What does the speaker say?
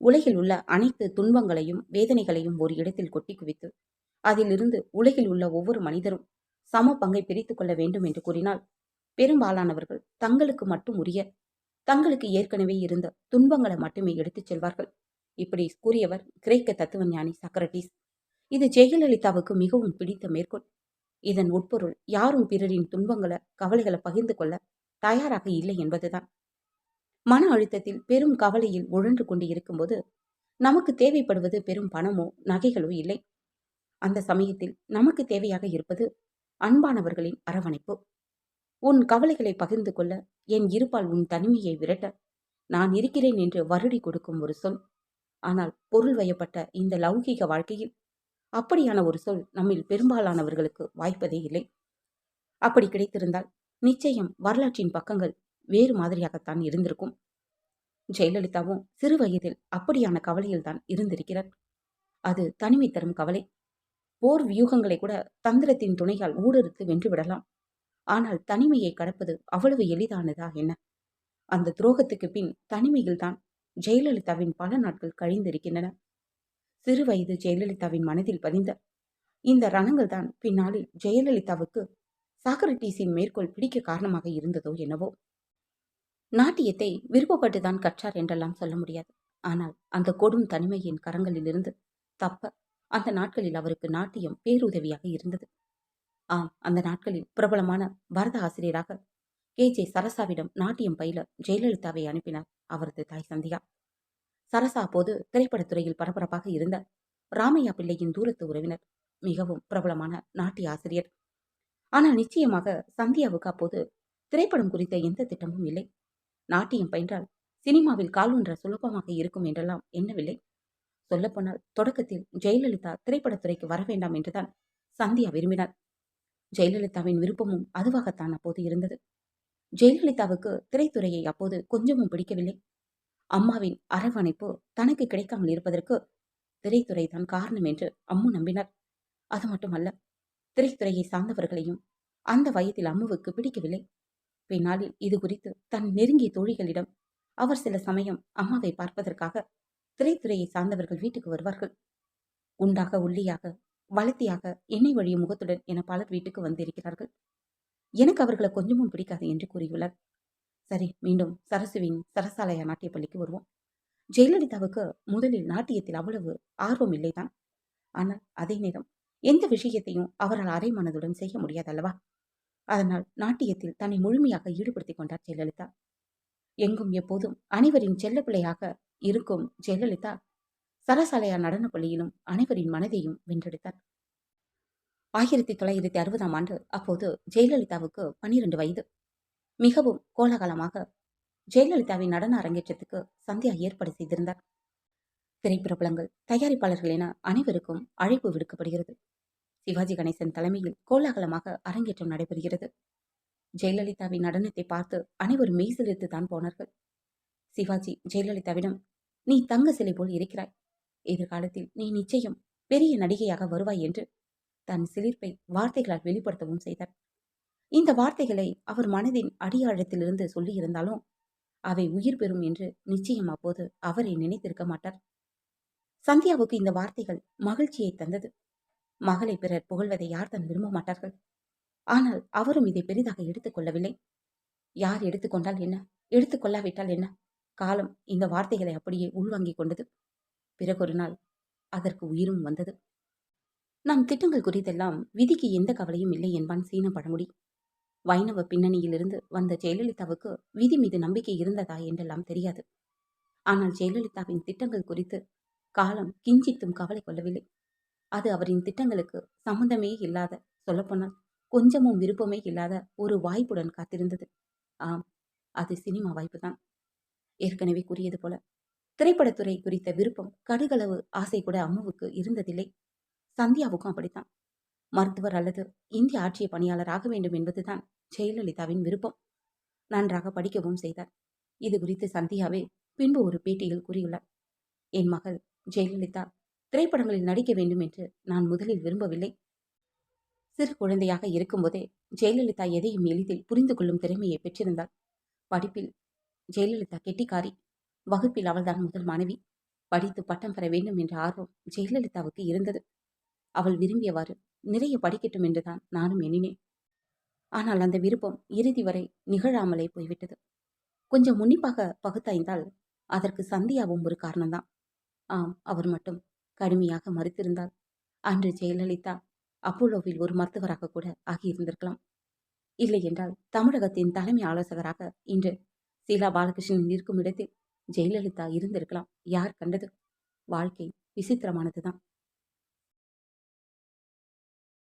உலகில் உள்ள அனைத்து துன்பங்களையும் வேதனைகளையும் ஒரு இடத்தில் கொட்டி குவித்து அதிலிருந்து உலகில் உள்ள ஒவ்வொரு மனிதரும் சம பங்கை பிரித்துக் கொள்ள வேண்டும் என்று கூறினால் பெரும்பாலானவர்கள் தங்களுக்கு மட்டும் உரிய தங்களுக்கு ஏற்கனவே இருந்த துன்பங்களை மட்டுமே எடுத்துச் செல்வார்கள். இப்படி கூறியவர் கிரேக்க தத்துவ ஞானி சக்ரட்டிஸ் இது ஜெயலலிதாவுக்கு மிகவும் பிடித்த மேற்கோள். இதன் உட்பொருள் யாரும் பிறரின் துன்பங்களை கவலைகளை பகிர்ந்து கொள்ள தயாராக இல்லை என்பதுதான். மன அழுத்தத்தில் பெரும் கவலையில் உழன்று கொண்டு இருக்கும்போது நமக்கு தேவைப்படுவது பெரும் பணமோ நகைகளோ இல்லை. அந்த சமயத்தில் நமக்கு தேவையாக இருப்பது அன்பானவர்களின் அரவணைப்பு. உன் கவலைகளை பகிர்ந்து கொள்ள என் இருப்பால் உன் தனிமையை விரட்ட நான் இருக்கிறேன் என்று வருடி கொடுக்கும் ஒரு சொல். ஆனால் பொருள் வயப்பட்ட இந்த லௌகீக வாழ்க்கையில் அப்படியான ஒரு சொல் நம்மில் பெரும்பாலானவர்களுக்கு வாய்ப்பதே இல்லை. அப்படி கிடைத்திருந்தால் நிச்சயம் வரலாற்றின் பக்கங்கள் வேறு மாதிரியாகத்தான் இருந்திருக்கும். ஜெயலலிதாவும் சிறு வயதில் அப்படியான கவலையில்தான் இருந்திருக்கிறார். அது தனிமை தரும் கவலை. போர் வியூகங்களை கூட தந்திரத்தின் துணையால் ஊடறுத்து வென்று விடலாம். ஆனால் தனிமையை கடப்பது அவ்வளவு எளிதானதா என்ன? அந்த துரோகத்துக்கு பின் தனிமையில்தான் ஜெயலலிதாவின் பல நாட்கள் கழிந்திருக்கின்றன. சிறு வயது ஜெயலலிதாவின் மனதில் பதிந்த இந்த ரணங்கள் தான் பின்னாளில் ஜெயலலிதாவுக்கு சாக்ரட்டீஸின் மேற்கோள் பிடிக்க காரணமாக இருந்ததோ என்னவோ. நாட்டியத்தை விருப்பப்பட்டுதான் கற்றார் என்றெல்லாம் சொல்ல முடியாது. ஆனால் அந்த கொடும் தனிமையின் கரங்களிலிருந்து தப்ப அந்த நாட்களில் அவருக்கு நாட்டியம் பேருதவியாக இருந்தது. ஆம் அந்த நாட்களில் பிரபலமான பரத ஆசிரியராக கே. ஜே. சரசாவிடம் நாட்டியம் பயில ஜெயலலிதாவை அனுப்பினார் அவரது தாய் சந்தியா. சரசா அப்போது திரைப்படத்துறையில் பரபரப்பாக இருந்த ராமையா பிள்ளையின் தூரத்து உறவினர் மிகவும் பிரபலமான நாட்டிய ஆசிரியர். ஆனால் நிச்சயமாக சந்தியாவுக்கு அப்போது திரைப்படம் குறித்த எந்த திட்டமும் இல்லை. நாட்டியம் பயின்றால் சினிமாவில் கால்வன்ற சுலபமாக இருக்கும் என்றெல்லாம் எண்ணவில்லை. சொல்லப்போனால் தொடக்கத்தில் ஜெயலலிதா திரைப்படத்துறைக்கு வர வேண்டாம் என்றுதான் சந்தியா விரும்பினார் ஜெயலலிதாவின் விருப்பமும் அதுவாகத்தான் அப்போது இருந்தது. ஜெயலலிதாவுக்கு திரைத்துறையை அப்போது கொஞ்சமும் பிடிக்கவில்லை. அம்மாவின் அரவணைப்பு தனக்கு கிடைக்காமல் இருப்பதற்கு திரைத்துறை தான் காரணம் என்று அம்மு நம்பினார் அது மட்டுமல்ல திரைத்துறையை சார்ந்தவர்களையும் அந்த வயதில் அம்முவுக்கு பிடிக்கவில்லை. பின்னாளில் இது குறித்து தன் நெருங்கிய தோழிகளிடம் அவர் சில சமயம் அம்மாவை பார்ப்பதற்காக திரைத்துறையை சார்ந்தவர்கள் வீட்டுக்கு வருவார்கள். உண்டாக ஒல்லியாக வளர்த்தியாக எண்ணெய் வழியும் முகத்துடன் என பலர் வீட்டுக்கு வந்திருக்கிறார்கள். எனக்கு அவர்களை கொஞ்சமும் பிடிக்காது என்று கூறியுள்ளார். சரி மீண்டும் சரசுவின் சரசாலயா நாட்டிய பள்ளிக்கு வருவோம். ஜெயலலிதாவுக்கு முதலில் நாட்டியத்தில் அவ்வளவு ஆர்வம் இல்லைதான். ஆனால் அதே நேரம் எந்த விஷயத்தையும் அவரால் அரை மனதுடன் செய்ய முடியாதல்லவா? அதனால் நாட்டியத்தில் தன்னை முழுமையாக ஈடுபடுத்திக் கொண்டார் ஜெயலலிதா. எங்கும் எப்போதும் அனைவரின் செல்லப்பிள்ளையாக இருக்கும் ஜெயலலிதா சரசாலையா நடன பள்ளியிலும் அனைவரின் மனதையும் வென்றெடுத்தார். ஆயிரத்தி தொள்ளாயிரத்தி அறுபதாம் ஆண்டு அப்போது ஜெயலலிதாவுக்கு பன்னிரண்டு வயது. மிகவும் கோலாகலமாக ஜெயலலிதாவின் நடன அரங்கேற்றத்துக்கு சந்தியா ஏற்பாடு செய்திருந்தார். திரைப்பிரபலங்கள் தயாரிப்பாளர்கள் என அனைவருக்கும் அழைப்பு விடுக்கப்படுகிறது. சிவாஜி கணேசன் தலைமையில் கோலாகலமாக அரங்கேற்றம் நடைபெறுகிறது. ஜெயலலிதாவின் நடனத்தை பார்த்து அனைவரும் மெய்சிலிருந்து தான் போனார்கள். சிவாஜி ஜெயலலிதாவிடம் நீ தங்க சிலை போல் இருக்கிறாய். எதிர்காலத்தில் நீ நிச்சயம் பெரிய நடிகையாக வருவாய் என்று தன் சிலிர்ப்பை வார்த்தைகளால் வெளிப்படுத்தவும் செய்தார். இந்த வார்த்தைகளை அவர் மனதின் அடியாழத்திலிருந்து சொல்லியிருந்தாலும் அவை உயிர் பெறும் என்று நிச்சயம் அப்போது அவரை நினைத்திருக்க மாட்டார். சந்தியாவுக்கு இந்த வார்த்தைகள் மகிழ்ச்சியை தந்தது. மகளை பிறர் புகழ்வதை யார் தான் விரும்ப மாட்டார்கள்? ஆனால் அவரும் இதை பெரிதாக எடுத்துக்கொள்ளவில்லை யார் எடுத்துக்கொண்டால் என்ன? எடுத்துக்கொள்ளாவிட்டால் என்ன? காலம் இந்த வார்த்தைகளை அப்படியே உள்வாங்கிக் கொண்டது. பிறகொரு நாள் அதற்கு உயிரும் வந்தது. நம் திட்டங்கள் குறித்தெல்லாம் விதிக்கு எந்த கவலையும் இல்லை என்பான் சீன பழமுடி வைணவ பின்னணியிலிருந்து வந்த ஜெயலலிதாவுக்கு விதி மீது நம்பிக்கை இருந்ததா என்றெல்லாம் தெரியாது. ஆனால் ஜெயலலிதாவின் திட்டங்கள் குறித்து காலம் கிஞ்சித்தும் கவலை கொள்ளவில்லை. அது அவரின் திட்டங்களுக்கு சம்பந்தமே இல்லாத சொல்லப்போனால் கொஞ்சமும் விருப்பமே இல்லாத ஒரு வாய்ப்புடன் காத்திருந்தது. ஆம் அது சினிமா வாய்ப்பு தான் ஏற்கனவே கூறியது போல திரைப்படத்துறை குறித்த விருப்பம் கடுகளவு ஆசை கூட அம்முவுக்கு இருந்ததில்லை. சந்தியாவுக்கும் அப்படித்தான். மருத்துவர் அல்லது இந்திய ஆட்சிய பணியாளர் ஆக வேண்டும் என்பதுதான் ஜெயலலிதாவின் விருப்பம். நன்றாக படிக்கவும் செய்தார். இது குறித்து சந்தியாவே பின்பு ஒரு பேட்டியில் கூறியுள்ளார். என் மகள் ஜெயலலிதா திரைப்படங்களில் நடிக்க வேண்டும் என்று நான் முதலில் விரும்பவில்லை. சிறு குழந்தையாக இருக்கும்போதே ஜெயலலிதா எதையும் எளிதில் புரிந்து கொள்ளும் திறமையை பெற்றிருந்தாள். படிப்பில் ஜெயலலிதா கெட்டிக்காரி வகுப்பில் அவள்தான் முதல் மாணவி படித்து பட்டம் பெற வேண்டும் என்ற ஆர்வம் ஜெயலலிதாவுக்கு இருந்தது. அவள் விரும்பியவாறு நிறைய படிக்கட்டும் என்றுதான் நானும் எண்ணினேன். ஆனால் அந்த விருப்பம் இறுதி வரை நிகழாமலே போய்விட்டது. கொஞ்சம் உன்னிப்பாக பகுத்தாய்ந்தால் அதற்கு சந்தியாவும் ஒரு காரணம்தான். ஆம் அவர் மட்டும். கடுமையாக மறுத்திருந்தார் அன்று ஜெயலலிதா அப்போலோவில் ஒரு மருத்துவராக கூட ஆகியிருந்திருக்கலாம். இல்லை என்றால் தமிழகத்தின் தலைமை ஆலோசகராக இன்று சீலா பாலகிருஷ்ணன் இருக்கும் இடத்தில் ஜெயலலிதா இருந்திருக்கலாம். யார் கண்டது? வாழ்க்கை விசித்திரமானதுதான்.